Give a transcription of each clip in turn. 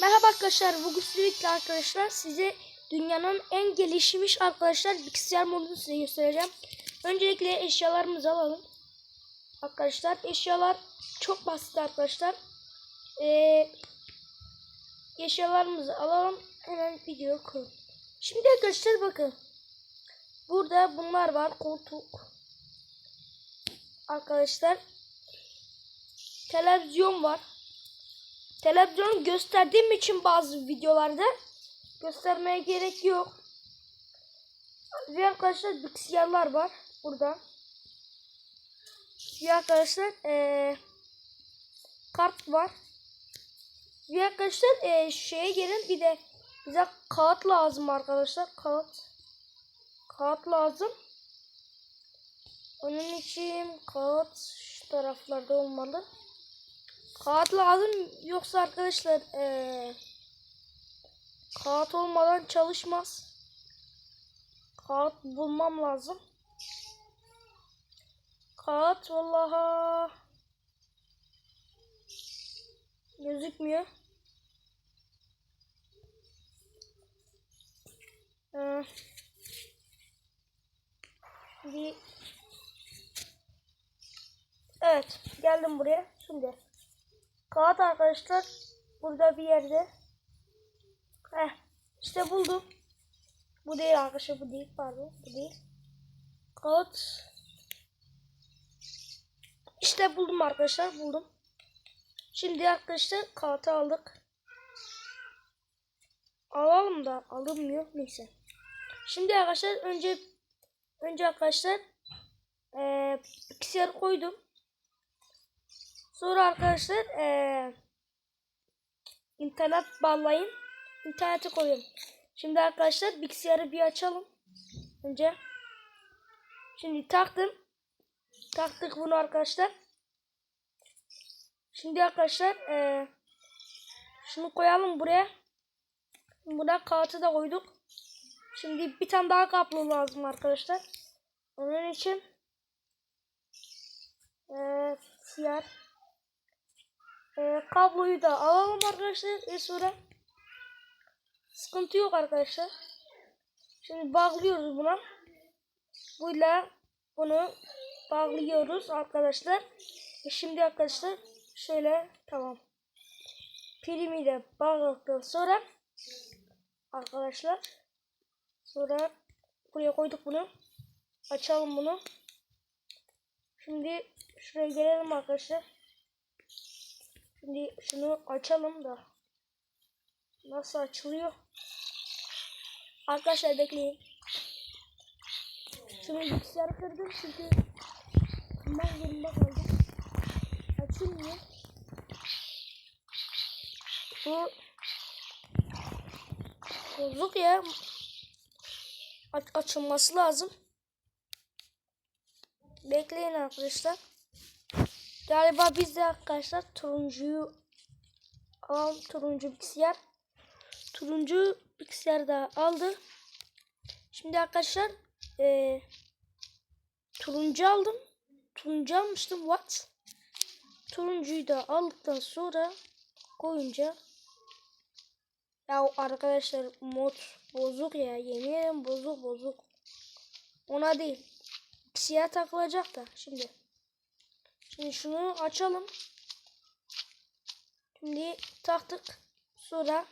Merhaba arkadaşlar. Bugün sizlerle arkadaşlar size dünyanın en gelişmiş arkadaşlar bilgisayar modunu size göstereceğim. Öncelikle eşyalarımızı alalım. Arkadaşlar eşyalar çok basit arkadaşlar. Ee, eşyalarımızı alalım. Hemen video koyalım. Şimdi arkadaşlar bakın. Burada bunlar var. Koltuk. Arkadaşlar. Televizyon var. Televizyonu gösterdiğim için bazı videolarda göstermeye gerek yok. Ve arkadaşlar bilgisayarlar var burada. Ve arkadaşlar eee, kart var. Ve arkadaşlar eee, şeye gelin bir de bize kağıt lazım arkadaşlar. Kağıt. Kağıt lazım. Onun için kağıt şu taraflarda olmalı. Kağıt lazım yoksa arkadaşlar eee kağıt olmadan çalışmaz. Kağıt bulmam lazım. Kağıt vallaha gözükmüyor. Ee, bir Evet geldim buraya şimdi. Kağıt arkadaşlar burada bir yerde. Heh, işte buldum. Bu değil arkadaşlar bu değil pardon bu değil. Kağıt. İşte buldum arkadaşlar buldum. Şimdi arkadaşlar kağıtı aldık. Alalım da alınmıyor neyse. Şimdi arkadaşlar önce önce arkadaşlar eee bilgisayarı koydum. Sonra arkadaşlar eee internet bağlayın. İnternete koyun. Şimdi arkadaşlar bilgisayarı bir açalım. Önce. Şimdi taktım. Taktık bunu arkadaşlar. Şimdi arkadaşlar eee şunu koyalım buraya. Buna kağıtı da koyduk. Şimdi bir tane daha kablo lazım arkadaşlar. Onun için eee siyah ee, kabloyu da alalım arkadaşlar. E sonra sıkıntı yok arkadaşlar. Şimdi bağlıyoruz buna. Buyla bunu bağlıyoruz arkadaşlar. E şimdi arkadaşlar şöyle tamam. Pilimi de bağladıktan sonra arkadaşlar sonra buraya koyduk bunu. Açalım bunu. Şimdi şuraya gelelim arkadaşlar. Şimdi şunu açalım da. Nasıl açılıyor? Arkadaşlar bekleyin. Şunu bilgisayarı kırdım çünkü ben zorunda kaldım. Açılmıyor. Bu bozuk ya. Aç açılması lazım. Bekleyin arkadaşlar. Galiba biz de arkadaşlar turuncuyu alalım. Turuncu bilgisayar. Turuncu bilgisayar da aldı. Şimdi arkadaşlar ee, turuncu aldım. Turuncu almıştım. What? Turuncuyu da aldıktan sonra koyunca ya arkadaşlar mod bozuk ya. Yemin bozuk bozuk. Ona değil. Bilgisayar takılacak da şimdi. Şimdi şunu açalım. Şimdi taktık. Sonra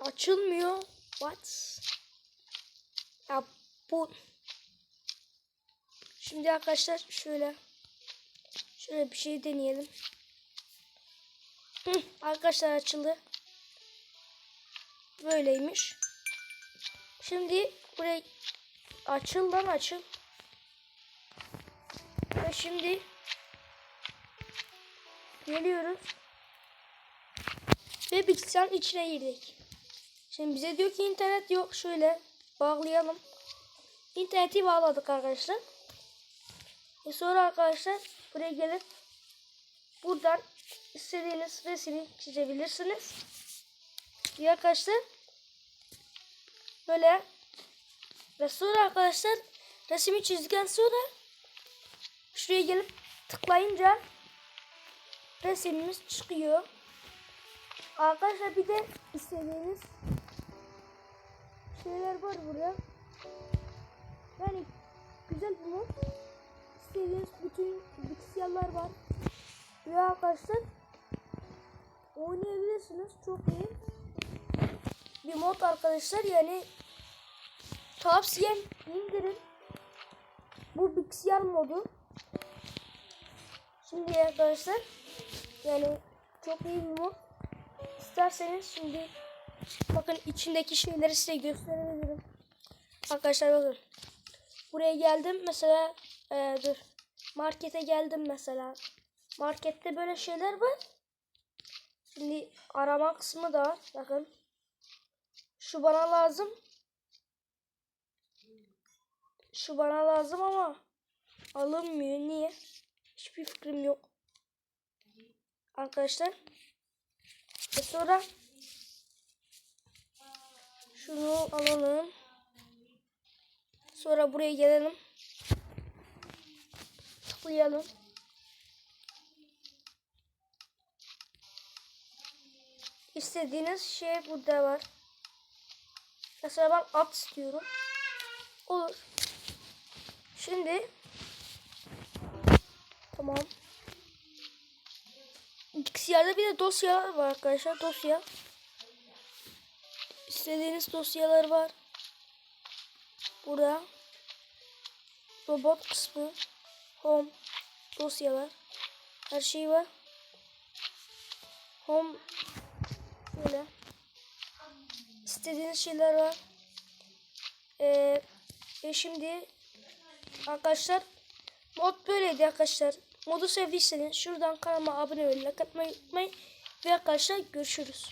açılmıyor. What? Ya bu Şimdi arkadaşlar şöyle şöyle bir şey deneyelim. Arkadaşlar açıldı. Böyleymiş. Şimdi buraya açıl lan açıl. Ve şimdi geliyoruz. Ve bilgisayarın içine girdik. Şimdi bize diyor ki internet yok. Şöyle bağlayalım. İnterneti bağladık arkadaşlar. E sonra arkadaşlar buraya gelip buradan istediğiniz resmi çizebilirsiniz. Ya arkadaşlar böyle ve sonra arkadaşlar resmi çizdikten sonra şuraya gelip tıklayınca resimimiz çıkıyor. Arkadaşlar bir de istediğiniz şeyler var burada. Yani güzel mod. İstediğiniz bütün bilgisayarlar var. Ve arkadaşlar oynayabilirsiniz. Çok iyi. Bir mod arkadaşlar yani tavsiyem indirin. Bu bilgisayar modu. Şimdi arkadaşlar yani çok iyi mod. İsterseniz şimdi bakın içindeki şeyleri size gösterebilirim. Arkadaşlar bakın. Buraya geldim mesela e, dur. Markete geldim mesela. Markette böyle şeyler var. Şimdi arama kısmı da var. Bakın. Şu bana lazım. Şu bana lazım ama alınmıyor. Niye? Hiçbir fikrim yok. Arkadaşlar. Ve sonra şunu alalım. Sonra buraya gelelim. Tıklayalım. İstediğiniz şey burada var. Mesela ben at istiyorum. Olur. Şimdi tamam. Bilgisayarda bir de dosyalar var arkadaşlar. Dosya. İstediğiniz dosyalar var. Burada. Robot kısmı. Home. Dosyalar. Her şey var. Home. Böyle. İstediğiniz şeyler var. Ee, ve şimdi arkadaşlar mod böyleydi arkadaşlar. Modu sevdiyseniz şuradan kanalıma abone olmayı, like atmayı unutmayın. Ve arkadaşlar görüşürüz.